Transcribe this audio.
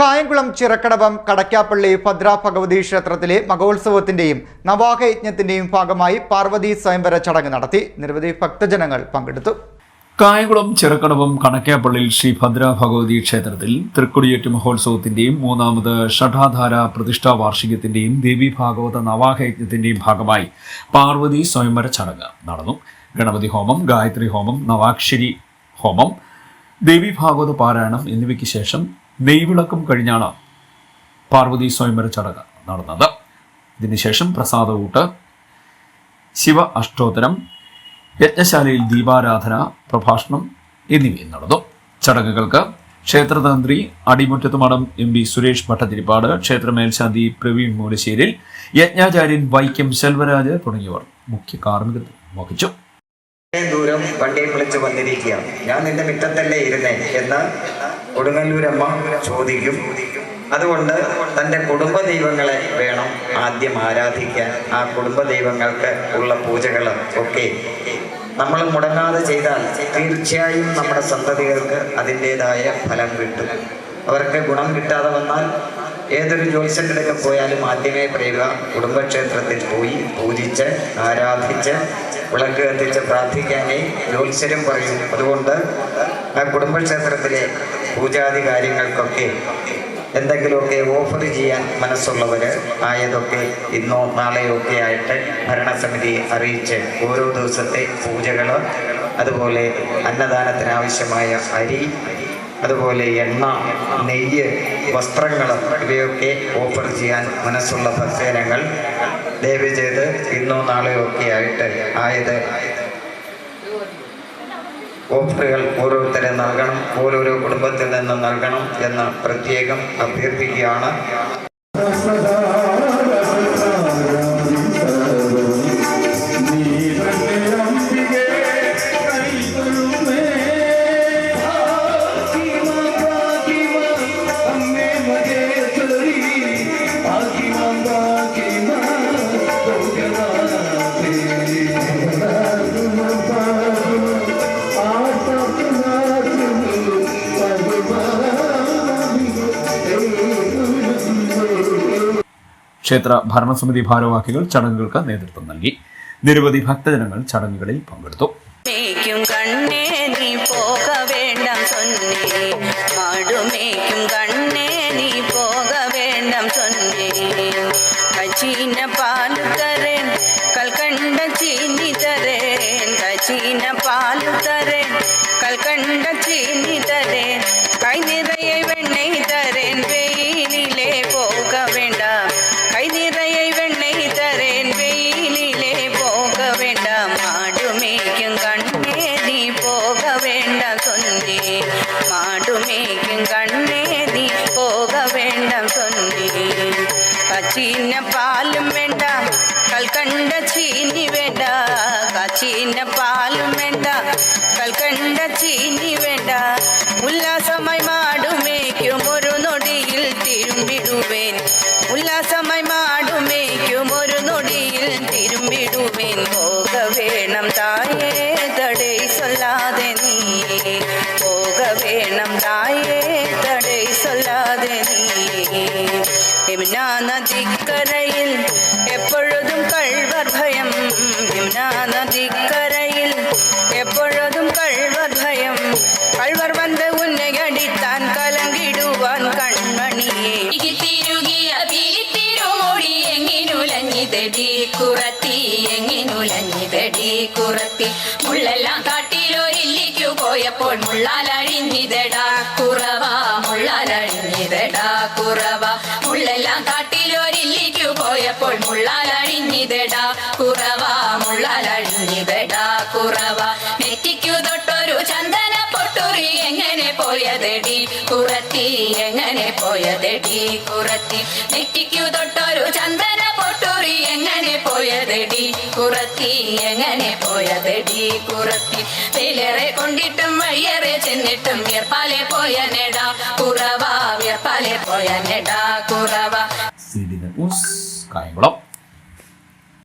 കായംകുളം ചിറക്കടവം കടക്കാപ്പള്ളി ഭദ്ര ഭഗവതി ക്ഷേത്രത്തിലെ മഹോത്സവത്തിന്റെയും നവാഹയജ്ഞത്തിന്റെയും ഭാഗമായി പാർവതി സ്വയംവര ചടങ്ങ് നടത്തി നിരവധി ഭക്തജനങ്ങൾ പങ്കെടുത്തു. കായംകുളം ചിറക്കടവം കണക്കാപ്പള്ളിയിൽ ശ്രീ ഭദ്ര ഭഗവതി ക്ഷേത്രത്തിൽ തൃക്കൊടിയേറ്റ് മഹോത്സവത്തിന്റെയും മൂന്നാമത് ഷഠാധാര പ്രതിഷ്ഠാ വാർഷികത്തിന്റെയും ദേവി ഭാഗവത നവാഹയജ്ഞത്തിന്റെയും ഭാഗമായി പാർവതി സ്വയംവര ചടങ്ങ് നടന്നു. ഗണപതി ഹോമം ഗായത്രി ഹോമം നവാക്ഷരി ഹോമം ദേവി ഭാഗവത പാരായണം എന്നിവയ്ക്ക് ശേഷം നെയ്വിളക്കം കഴിഞ്ഞാണ് പാർവതി സ്വയംവര ചടങ്ങ് നടന്നത്. ഇതിനുശേഷം പ്രസാദകൂട്ട് ശിവ അഷ്ടോത്തരം യജ്ഞശാലയിൽ ദീപാരാധന പ്രഭാഷണം എന്നിവയും നടന്നു. ചടങ്ങുകൾക്ക് ക്ഷേത്രതന്ത്രി അടിമുറ്റത്ത് മഠം എം പി സുരേഷ് ഭട്ടതിരിപ്പാട് ക്ഷേത്രമേൽശാന്തി പ്രവീൺ മൂലശ്ശേരിൽ യജ്ഞാചാര്യൻ വൈക്കം ശെൽവരാജ് തുടങ്ങിയവർ മുഖ്യ കാർമ്മികത്വം വഹിച്ചു. ദൂരം വണ്ടിയിൽ വിളിച്ച് വന്നിരിക്കുക ഞാൻ നിന്റെ മിറ്റത്തല്ലേ ഇരുന്നേ എന്ന് കൊടുങ്ങല്ലൂരമ്മ ചോദിക്കും. അതുകൊണ്ട് തന്റെ കുടുംബ ദൈവങ്ങളെ വേണം ആദ്യം ആരാധിക്കാൻ. ആ കുടുംബ ദൈവങ്ങൾക്ക് ഉള്ള പൂജകൾ ഒക്കെ നമ്മൾ മുടങ്ങാതെ ചെയ്താൽ തീർച്ചയായും നമ്മുടെ സന്തതികൾക്ക് അതിന്റെതായ ഫലം കിട്ടും. അവർക്ക് ഗുണം കിട്ടാതെ വന്നാൽ ഏതൊരു ജ്യോത്സ്യന്റെ അടുക്കൽ പോയാലും ആദ്യമേ പറയുക കുടുംബക്ഷേത്രത്തിൽ പോയി പൂജിച്ച് ആരാധിച്ച് വിളക്ക് കത്തിച്ച് പ്രാർത്ഥിക്കാനേ ജ്യോത്സ്യരും പറയും. അതുകൊണ്ട് ആ കുടുംബക്ഷേത്രത്തിലെ പൂജാതി കാര്യങ്ങൾക്കൊക്കെ എന്തെങ്കിലുമൊക്കെ ഓഫർ ചെയ്യാൻ മനസ്സുള്ളവർ ആയതൊക്കെ ഇന്നോ നാളെയോ ഒക്കെ ആയിട്ട് ഭരണസമിതി അറിയിച്ച് ഓരോ ദിവസത്തെ പൂജകൾ അതുപോലെ അന്നദാനത്തിനാവശ്യമായ അരി അതുപോലെ എണ്ണ നെയ്യ് വസ്ത്രങ്ങൾ ഇവയൊക്കെ ഓഫർ ചെയ്യാൻ മനസ്സുള്ള ഭക്തജനങ്ങൾ ദയവ് ചെയ്ത് ഇന്നോ നാളെയോ ഒക്കെ ആയിട്ട് ആയത് ഓഫറുകൾ ഓരോരുത്തരെ നൽകണം ഓരോരോ കുടുംബത്തിൽ നിന്ന് നൽകണം എന്ന് പ്രത്യേകം അഭ്യർത്ഥിക്കുകയാണ്. ക്ഷേത്ര ഭരണസമിതി ഭാരവാഹികൾ ചടങ്ങുകൾക്ക് നേതൃത്വം നൽകി. നിരവധി ഭക്തജനങ്ങൾ ചടങ്ങുകളിൽ പങ്കെടുത്തു. പാലു തരേ കൽക്കണ്ട ചീനി തരേ കൈ வேண்டாம் சொன்னே மாடு மேய்க்கும் கண்ணே நீ போக வேண்டாம் சொன்னே கச்சின பாலும் வேண்டாம் கல்கண்ட சீனி வேண்டாம் கச்சின பாலும் വേണം തായേ തടൈ സൊല്ലാതെ നീ പോക വേണം തായേ തടൈ സൊല്ലാതെ നീ യമുനാ നദിക്കരയിൽ എപ്പോഴും കൾവർ ഭയം യമുനാ നദിക്കരയിൽ எப்பொழுதும் கள்வர் பயம் கள்வர் வந்து உன்னை அடித்தான் கலங்கிடுவான் கண்மணியே തിരുകിയ തിരുമൊഴി എങ്ങിനുലഞ്ഞിതടി കുറത്തി എങ്ങിനുലഞ്ഞിതടി കുറത്തി. മുള്ളെല്ലാം കാട്ടിലൊരില്ലിക്കു പോയപ്പോൾ മുള്ളാലഴിഞ്ഞിതടാ കുറവ മുള്ളാലഴിഞ്ഞിതടാ കുറവ. മുള്ളെല്ലാം കാട്ടിലൊരില്ലിക്കു പോയപ്പോൾ മുള്ളാലഴിഞ്ഞിതടാ കുറവ മുള്ളാലഴിഞ്ഞിതടാ കുറവ. നെറ്റിക്കു തൊട്ടൊരു ചന്ദന പൊട്ടുറി എങ്ങനെ പോയതെടി കുറത്തി എങ്ങനെ പോയതെടി കുറത്തി. നെറ്റിക്കു തൊട്ടൊരു ചന്ദന പോയതെടി കുറത്തി എങ്ങനെ പോയതെടി കുറത്തി. തേലേറെ കൊണ്ടിട്ടും വഴിയേറെ ചെന്നിട്ടും വിയർപ്പാലെ പോയ നെടാ കുറവ. വിയർപ്പാലെ പോയ നെടാ കുറവ കായംകുളം.